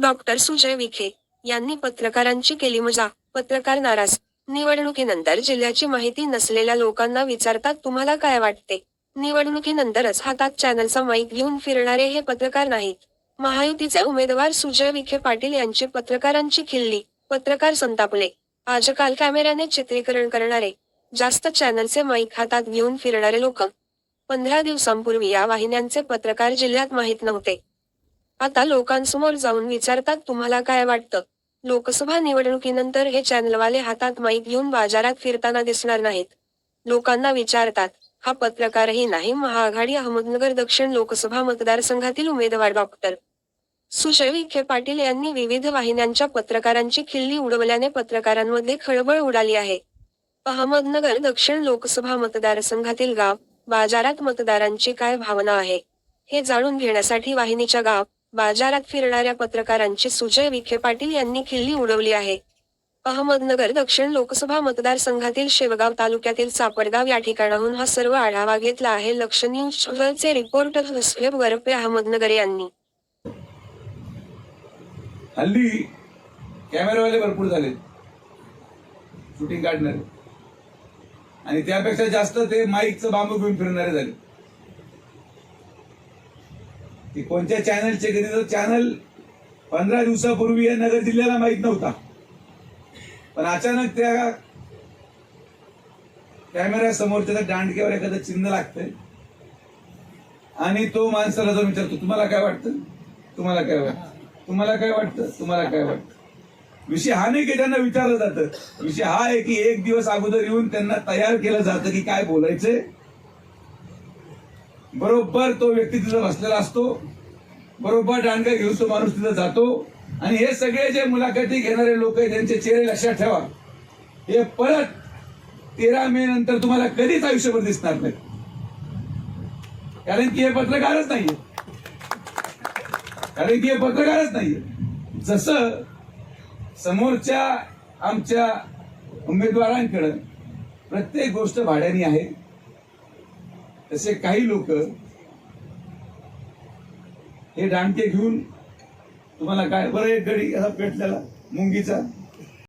Doctor Sujay Vikhe यांनी पत्रकारांची केली मजा. पत्रकार नाराज. निवडणुकीनंतर जिल्ह्याची माहिती नसलेल्या लोकांना विचारतात तुम्हाला काय वाटते? निवडणुकीनंतरच हातात चॅनलचा माईक घेऊन फिरणारे हे पत्रकार नाहीत. महायुतीचे उमेदवार सुजय विखे पाटील यांची पत्रकारांची खिल्ली. पत्रकार संतापले. आजकाल कॅमेऱ्याने चित्रीकरण करणारे जास्त चॅनलचे माईक हातात घेऊन फिरणारे लोक पंधरा दिवसांपूर्वी या वाहिन्यांचे पत्रकार जिल्ह्यात माहीत नव्हते. आता लोकांसमोर जाऊन विचारतात तुम्हाला काय वाटतं? लोकसभा निवडणुकीनंतर हे चॅनलवाले हातात माईक घेऊन बाजारात फिरताना दिसणार नाहीत. लोकांना विचारतात हा पत्रकारही नाही महाआघाडी अहमदनगर दक्षिण लोकसभा मतदारसंघातील उमेदवार डॉक्टर. सुजय विखे पाटील यांनी विविध वाहिन्यांच्या पत्रकारांची खिल्ली उडवल्याने पत्रकारांमध्ये खळबळ उडाली आहे. अहमदनगर दक्षिण लोकसभा मतदारसंघातील गाव बाजारात मतदारांची काय भावना आहे? हे जाणून घेण्यासाठी वाहिनीच्या गाव बाजारात फिरणाऱ्या पत्रकारांची सुजय विखे पाटील यांनी खिल्ली उडवली आहे. अहमदनगर दक्षिण लोकसभा मतदारसंघातील शेवगाव तालुक्यातील सापडगाव या ठिकाणाहून हा सर्व आढावा घेतला आहे. लक्ष न्यूज चॅनलचे रिपोर्टर हुसैब वरपे अहमदनगर यांनी. हल्ली कॅमेरावाले भरपूर झाले शूटिंग काढणारे. आणि त्यापेक्षा जास्त ते माईकचं बांबू घेऊन फिरणारे झाले. ते कोणत्या चॅनलचे कधी तर चॅनल पंधरा दिवसापूर्वी या नगर जिल्ह्याला माहीत नव्हता. पण अचानक त्या कॅमेऱ्यासमोर त्याचा दांडक्यावर एखादं चिन्ह लागतंय. आणि तो माणसाला जाऊन विचारतो तुम्हाला काय वाटतं? तुम्हाला काय वाटतं? तुम्हाला काय वाटतं? तुम्हाला काय वाटतं? विषय हा नाही की त्यांना विचारलं जातं. विषय हा आहे की एक दिवस अगोदर येऊन त्यांना तयार केलं जातं की काय बोलायचंय. बरोबर तो व्यक्ती तिथं बसलेला असतो. बरोबर दांडगा घेऊन तो माणूस तिथं जातो. आणि हे सगळे जे मुलाखती घेणारे लोक आहेत त्यांचे चेहरे लक्षात ठेवा. हे परत तेरा मे नंतर तुम्हाला कधीच आयुष्यभर दिसणार नाही. कारण की हे पत्रकारच नाहीये. कारण की हे पत्रकारच नाहीये. जसं समोरच्या आमच्या उमेदवारांकडं प्रत्येक गोष्ट भाड्याने आहे तसे काही लोक हे दांडके घेऊन तुम्हाला काय बरं एक गडी असा पेटलेला मुंगीचा.